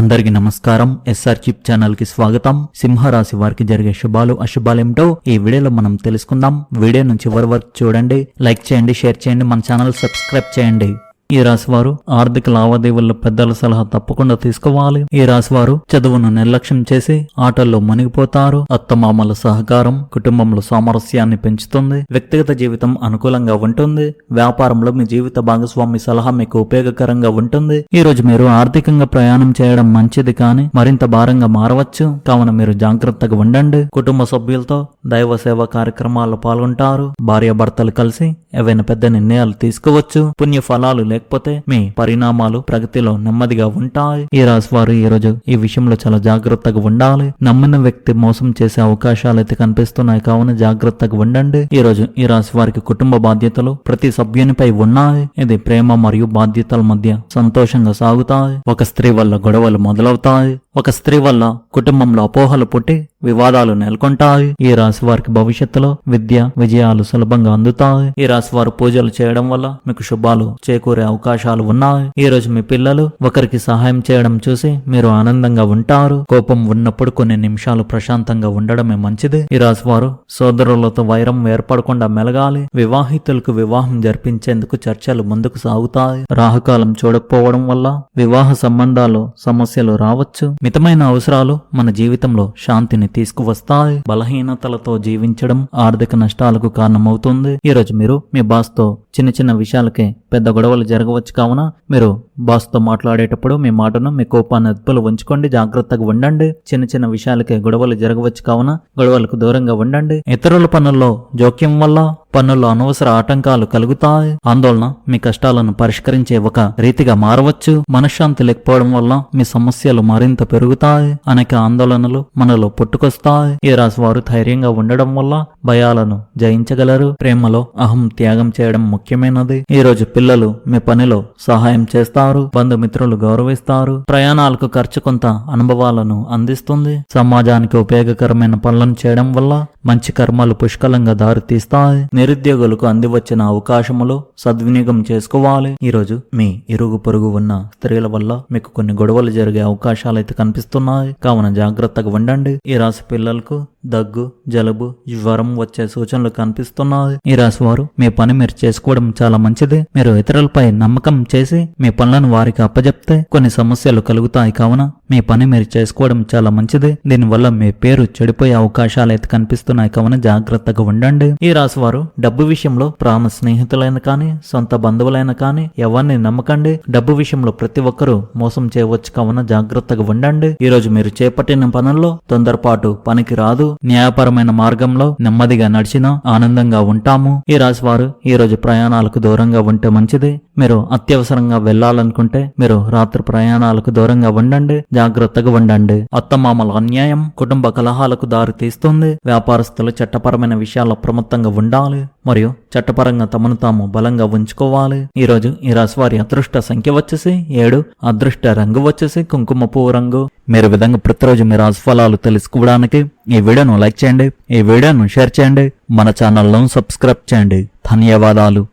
అందరికీ నమస్కారం. SR chip ఛానల్కి స్వాగతం. సింహరాశి వారికి జరిగే శుభాలు అశుభాలేమిటో ఈ వీడియోలో మనం తెలుసుకుందాం. వీడియో నుంచి చివరి వరకు చూడండి లైక్ చేయండి షేర్ చేయండి మన ఛానల్ సబ్స్క్రైబ్ చేయండి. ఈ రాశివారు ఆర్థిక లావాదేవీల్లో పెద్దల సలహా తప్పకుండా తీసుకోవాలి. ఈ రాశివారు చదువును నిర్లక్ష్యం చేసి ఆటల్లో మునిగిపోతారు. అత్తమామల సహకారం కుటుంబంలో సామరస్యాన్ని పెంచుతుంది. వ్యక్తిగత జీవితం అనుకూలంగా ఉంటుంది. వ్యాపారంలో మీ జీవిత భాగస్వామి సలహా మీకు ఉపయోగకరంగా ఉంటుంది. ఈ రోజు మీరు ఆర్థికంగా ప్రయాణం చేయడం మంచిది కానీ మరింత భారంగా మారవచ్చు. కావున మీరు జాగ్రత్తగా ఉండండి. కుటుంబ సభ్యులతో దైవ సేవ కార్యక్రమాల్లో పాల్గొంటారు. భార్య భర్తలు కలిసి ఏవైనా పెద్ద నిర్ణయాలు తీసుకోవచ్చు. పుణ్య ఫలాలు లేక లేకపోతే మీ పరిణామాలు ప్రగతిలో నెమ్మదిగా ఉంటాయి. ఈ రాశి వారు ఈ రోజు ఈ విషయంలో చాలా జాగ్రత్తగా ఉండాలి. నమ్మిన వ్యక్తి మోసం చేసే అవకాశాలు అయితే కనిపిస్తున్నాయి. కావున జాగ్రత్తగా ఉండండి. ఈ రోజు ఈ రాశి వారికి కుటుంబ బాధ్యతలు ప్రతి సభ్యునిపై ఉన్నాయి. ఇది ప్రేమ మరియు బాధ్యతల మధ్య సంతోషంగా సాగుతాయి. ఒక స్త్రీ వల్ల గొడవలు మొదలవుతాయి. ఒక స్త్రీ వల్ల కుటుంబంలో అపోహలు పుట్టి వివాదాలు నెలకొంటాయి. ఈ రాశి వారికి భవిష్యత్తులో విద్య విజయాలు సులభంగా అందుతాయి. ఈ రాశి వారు పూజలు చేయడం వల్ల మీకు శుభాలు చేకూరే అవకాశాలు ఉన్నాయి. ఈ రోజు మీ పిల్లలు ఒకరికి సహాయం చేయడం చూసి మీరు ఆనందంగా ఉంటారు. కోపం ఉన్నప్పుడు కొన్ని నిమిషాలు ప్రశాంతంగా ఉండడమే మంచిది. ఈ రాశి వారు సోదరులతో వైరం ఏర్పడకుండా మెలగాలి. వివాహితులకు వివాహం జరిపించేందుకు చర్చలు ముందుకు సాగుతాయి. రాహుకాలం చూడకపోవడం వల్ల వివాహ సంబంధాలు సమస్యలు రావచ్చు. మితమైన అవసరాలు మన జీవితంలో శాంతిని తీసుకువస్తాయి. బలహీనతలతో జీవించడం ఆర్థిక నష్టాలకు కారణమవుతుంది. ఈ రోజు మీరు మీ బాస్తో చిన్న చిన్న విషయాలకే పెద్ద గొడవలు జరగవచ్చు కావున మీరు బాస్తో మాట్లాడేటప్పుడు మీ మాటను మీ కోపాన్ని అదుపులో ఉంచుకోండి. జాగ్రత్తగా ఉండండి. చిన్న చిన్న విషయాలకే గొడవలు జరగవచ్చు కావున గొడవలకు దూరంగా ఉండండి. ఇతరుల పనుల్లో జోక్యం వల్ల పనుల్లో అనవసర ఆటంకాలు కలుగుతాయి. ఆందోళన మీ కష్టాలను పరిష్కరించే ఒక రీతిగా మారవచ్చు. మనశ్శాంతి లేకపోవడం వల్ల మీ సమస్యలు మరింత పెరుగుతాయి. అనేక ఆందోళనలు మనలో పుట్టుకొస్తాయి. ఈ రాశి వారు ధైర్యంగా ఉండడం వల్ల భయాలను జయించగలరు. ప్రేమలో అహం త్యాగం చేయడం ముఖ్యమైనది. ఈ రోజు పిల్లలు మీ పనిలో సహాయం చేస్తారు. బంధుమిత్రులు గౌరవిస్తారు. ప్రయాణాలకు ఖర్చు కొంత అనుభవాలను అందిస్తుంది. సమాజానికి ఉపయోగకరమైన పనులను చేయడం వల్ల మంచి కర్మలు పుష్కలంగా దారితీస్తాయి. నిరుద్యోగులకు అందివచ్చిన అవకాశములు సద్వినియోగం చేసుకోవాలి. ఈరోజు మీ ఇరుగు పొరుగు ఉన్న స్త్రీల వల్ల మీకు కొన్ని గొడవలు జరిగే అవకాశాలు అయితే కనిపిస్తున్నాయి. కావున జాగ్రత్తగా ఉండండి. ఈ రాశి పిల్లలకు దగ్గు జలుబు జ్వరం వచ్చే సూచనలు కనిపిస్తున్నాయి. ఈ రాశి వారు మీ పని మీరు చేసుకోవడం చాలా మంచిది. మీరు ఇతరులపై నమ్మకం చేసి మీ పనులను వారికి అప్పజెప్తే కొన్ని సమస్యలు కలుగుతాయి కావున మీ పని మీరు చేసుకోవడం చాలా మంచిది. దీనివల్ల మీ పేరు చెడిపోయే అవకాశాలు అయితే కనిపిస్తున్నాయి కావున జాగ్రత్తగా ఉండండి. ఈ రాశి వారు డబ్బు విషయంలో ప్రాణ స్నేహితులైన కానీ సొంత బంధువులైన కానీ ఎవరిని నమ్మకండి. డబ్బు విషయంలో ప్రతి ఒక్కరూ మోసం చేయవచ్చు కావున జాగ్రత్తగా ఉండండి. ఈ రోజు మీరు చేపట్టిన పనుల్లో తొందరపాటు పనికి రాదు. న్యాయపరమైన మార్గంలో నెమ్మదిగా నడిచినా ఆనందంగా ఉంటాము. ఈ రాశి వారు ఈ రోజు ప్రయాణాలకు దూరంగా ఉంటే మంచిది. మీరు అత్యవసరంగా వెళ్ళాలనుకుంటే మీరు రాత్రి ప్రయాణాలకు దూరంగా ఉండండి. జాగ్రత్తగా ఉండండి. అత్తమామల అన్యాయం కుటుంబ కలహాలకు దారి తీస్తుంది. వ్యాపారస్తులు చట్టపరమైన విషయాల్లో అప్రమత్తంగా ఉండాలి. మరియు చట్టపరంగా తమను తాము బలంగా ఉంచుకోవాలి. ఈ రోజు ఈ రాశి వారి అదృష్ట సంఖ్య వచ్చేసి ఏడు అదృష్ట రంగు వచ్చేసి కుంకుమ పువ్వు రంగు. మీరు విధంగా ప్రతిరోజు మీ రాశి ఫలాలు తెలుసుకోవడానికి ఈ వీడియోను లైక్ చేయండి ఈ వీడియోను షేర్ చేయండి మన ఛానల్ను సబ్స్క్రైబ్ చేయండి. ధన్యవాదాలు.